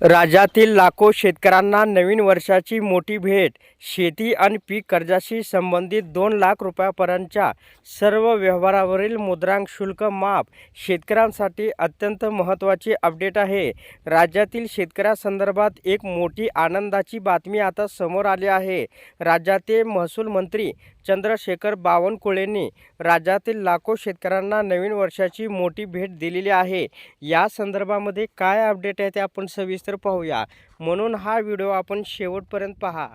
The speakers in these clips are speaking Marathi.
राज्यातील लाखो शेतकऱ्यांना नवीन वर्षाची मोठी भेट. शेती आणि पीक कर्जाशी संबंधित दोन लाख रुपयापर्यंतच्या सर्व व्यवहारावरील मुद्रांक शुल्क माफ शेतकऱ्यांसाठी अत्यंत महत्त्वाची अपडेट आहे. राज्यातील शेतकऱ्यासंदर्भात एक मोठी आनंदाची बातमी आता समोर आली आहे. राज्याचे महसूल मंत्री चंद्रशेखर बावनकुळेंनी राज्यातील लाखो शेतकऱ्यांना नवीन वर्षाची मोठी भेट दिलेली आहे. या संदर्भामध्ये काय अपडेट आहे ते आपण सविस्तर पाहूया. म्हणून हा व्हिडिओ आपण शेवटपर्यंत पहा.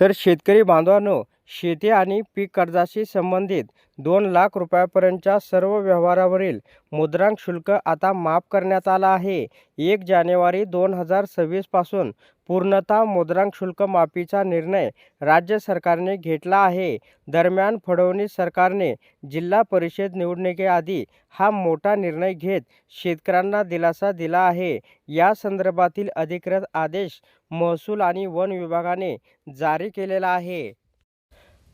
तर शेतकरी बांधवांनो शेती आणि पीक कर्जाशी संबंधित दोन लाख रुपयापर्यंतच्या सर्व व्यवहारावरील मुद्रांक शुल्क आता माफ करण्यात आला आहे. एक जानेवारी दोन हजार सव्वीसपासून पूर्णतः मुद्रांक शुल्क माफीचा निर्णय राज्य सरकारने घेतला आहे. दरम्यान फडणवीस सरकारने जिल्हा परिषद निवडणुकीआधी हा मोठा निर्णय घेत शेतकऱ्यांना दिलासा दिला आहे. या संदर्भातील अधिकृत आदेश महसूल आणि वन विभागाने जारी केलेला आहे.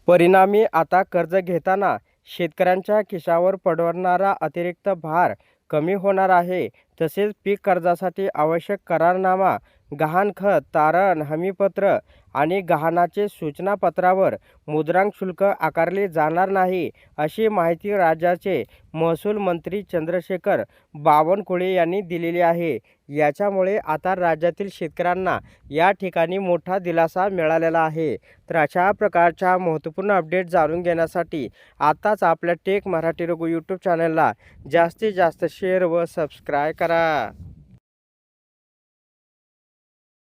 परिणामी आता कर्ज घेताना शेतकऱ्यांच्या खिशावर पडणारा अतिरिक्त भार कमी होणार आहे. तसेच पीक कर्जासाठी आवश्यक करारनामा गहाणखत तारण हमीपत्र आणि गहाणाचे सूचनापत्रावर मुद्रांक शुल्क आकारले जाणार नाही अशी माहिती राज्याचे महसूल मंत्री चंद्रशेखर बावनकुळे यांनी दिलेली आहे. याच्यामुळे आता राज्यातील शेतकऱ्यांना या ठिकाणी मोठा दिलासा मिळालेला आहे. तर अशा प्रकारच्या महत्त्वपूर्ण अपडेट जाणून घेण्यासाठी आताच आपल्या टेक मराठी रघु यूट्यूब चॅनलला जास्तीत जास्त शेअर व सबस्क्राय करा.